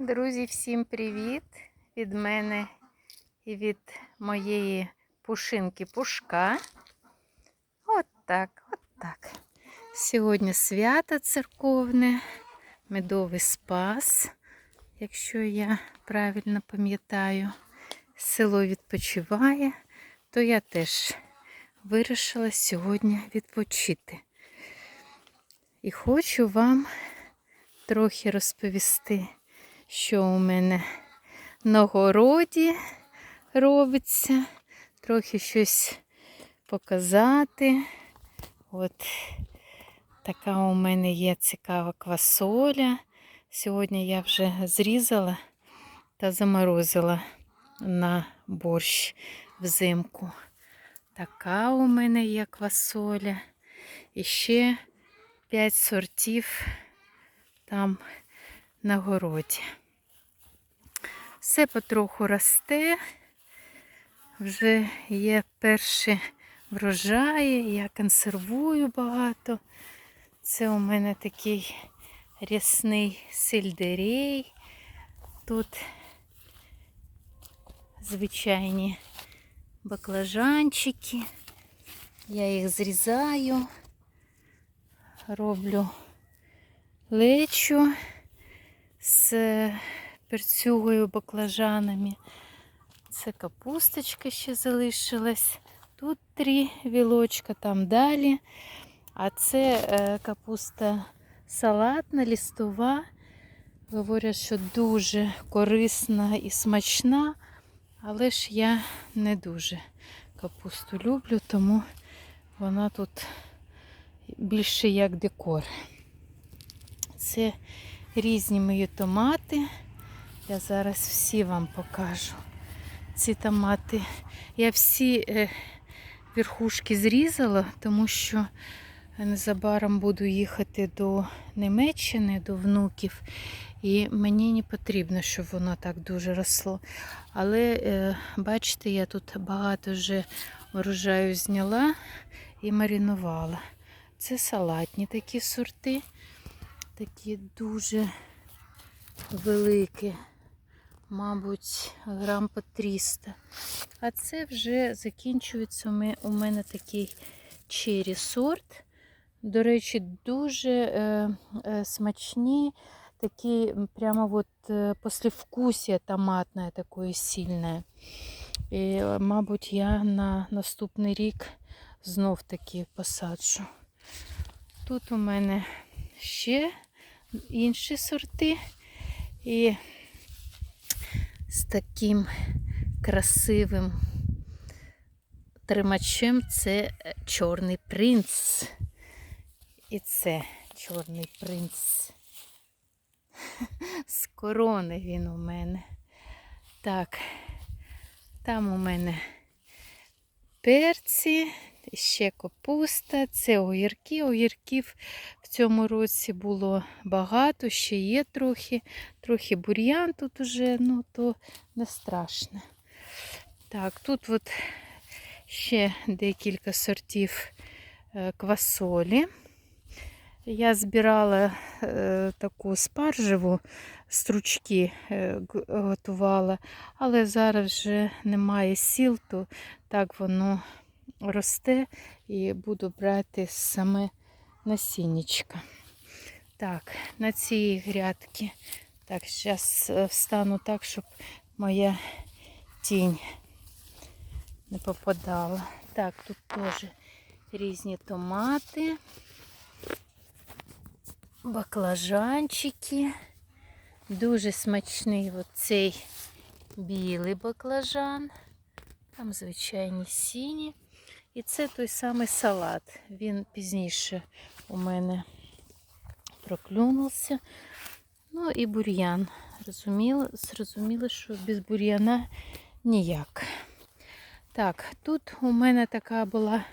Друзі, всім привіт від мене і від моєї пушинки Пушка. От так, от так. Сьогодні свято церковне, медовий спас, якщо я правильно пам'ятаю, село відпочиває, то я теж вирішила сьогодні відпочити. І хочу вам трохи розповісти що у мене на городі робиться. Трохи щось показати. От така у мене є цікава квасоля. Сьогодні я вже зрізала та заморозила на борщ взимку. Така у мене є квасоля. І ще 5 сортів там на городі. Все потроху росте, вже є перші врожаї, я консервую багато. Це у мене такий рясний сельдерей. Тут звичайні баклажанчики. Я їх зрізаю, роблю лечу з перцюгою баклажанами. Це капусточка ще залишилась. Тут три вілочка, там далі. А це е, капуста салатна, лістова. Говорять, що дуже корисна і смачна, але ж я не дуже капусту люблю, тому вона тут більше як декор. Це різні мої томати. Я зараз всі вам покажу. Ці томати. Я всі е, верхушки зрізала, тому що незабаром буду їхати до Німеччини, до внуків. І мені не потрібно, щоб воно так дуже росло. Але е, бачите, я тут багато вже врожаю зняла і маринувала. Це салатні такі сорти такі дуже великі, мабуть, грам по 300. А це вже закінчується у мене такий чері сорт. До речі, дуже е, е, смачні, такі прямо от е, послевкусие томатне такое сильне. І, мабуть, я на наступний рік знов таки посаджу. Тут у мене ще інші сорти. І з таким красивим тримачем це чорний принц. І це чорний принц. З корони він у мене. Так, там у мене перці, ще капуста, це огірки. Огірків в цьому році було багато, ще є трохи, трохи бур'ян тут уже, ну то не страшно. Так, тут от ще декілька сортів е, квасолі. Я збирала е, таку спаржеву, стручки е, готувала, але зараз вже немає сіл, то так воно росте і буду брати саме насіннячка. Так, на цій грядці. Так, зараз встану так, щоб моя тінь не попадала. Так, тут теж різні томати, баклажанчики. Дуже смачний оцей білий баклажан. Там звичайні сіні. І це той самий салат. Він пізніше у мене проклюнувся. Ну і бур'ян. Зрозуміло, зрозуміло, що без бур'яна ніяк. Так, тут у мене така була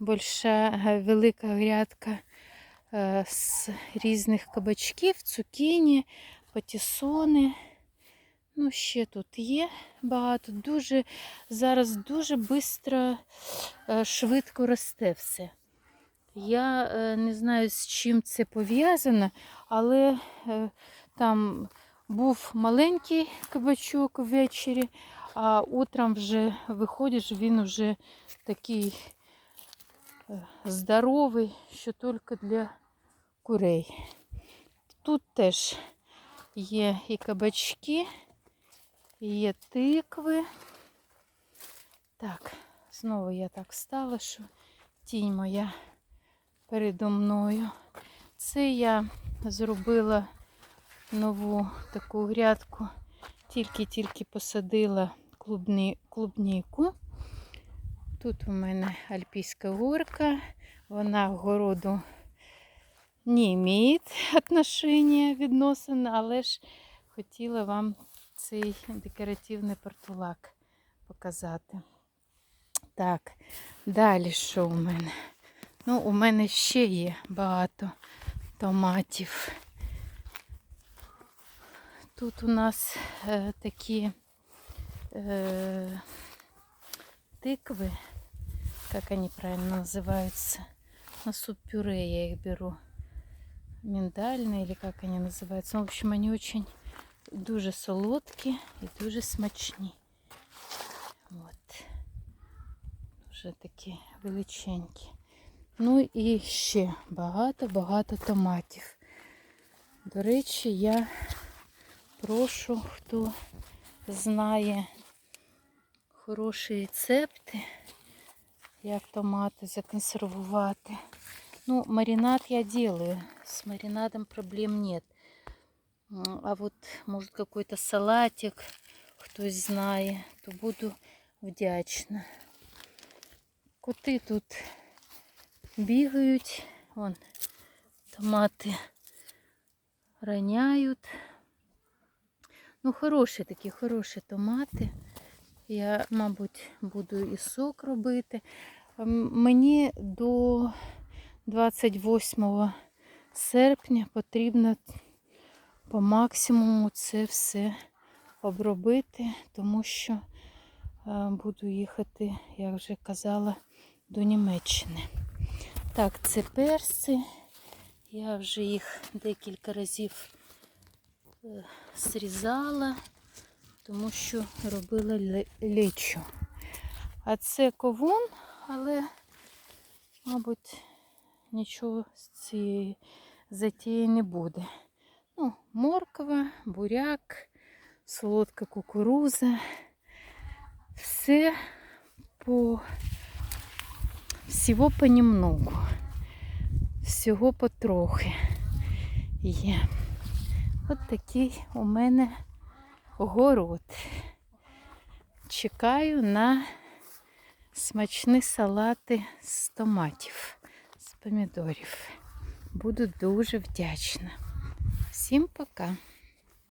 більша велика грядка е, з різних кабачків, цукіні, патісони. Ну, ще тут є багато. Дуже зараз дуже швидко, швидко росте все. Я е, не знаю, з чим це пов'язано, але е, там був маленький кабачок ввечері, а утром вже виходиш, він вже такий е, здоровий, що тільки для курей. Тут теж є і кабачки, є тикви. Так, знову я так стала, що тінь моя передо мною. Це я зробила нову таку грядку. Тільки-тільки посадила клубні, клубніку. Тут у мене альпійська горка. Вона городу не має отношення відносин, але ж хотіла вам цей декоративний портулак показати. Так, далі що у мене? Ну, у мене ще є багато томатів. Тут у нас е, такі е, тыквы, как они правильно называются, на суп-пюре я их беру. Миндальные или как они называются. Ну, в общем, они очень дуже солодкі і дуже смачні. От. Вже такі величенькі. Ну і ще багато-багато томатів. До речі, я прошу, хто знає хороші рецепти, як томати законсервувати. Ну, маринад я делаю. С маринадом проблем нет. А вот, может, какой-то салатик хтось знає, то буду вдячна. Коти тут бігають, вон томати роняють. Ну, хороші такі, хороші томати. Я, мабуть, буду і сок робити. Мені до 28 серпня потрібно по максимуму це все обробити, тому що е, буду їхати, як вже казала, до Німеччини. Так, це перси. Я вже їх декілька разів е, зрізала, тому що робила лечо. А це ковун, але, мабуть, нічого з цієї затії не буде. Ну, морква, буряк, солодка кукуруза. Все по всього понемногу. Всього потрохи є. От такий у мене город. Чекаю на смачні салати з томатів, з помідорів. Буду дуже вдячна. Всім пока!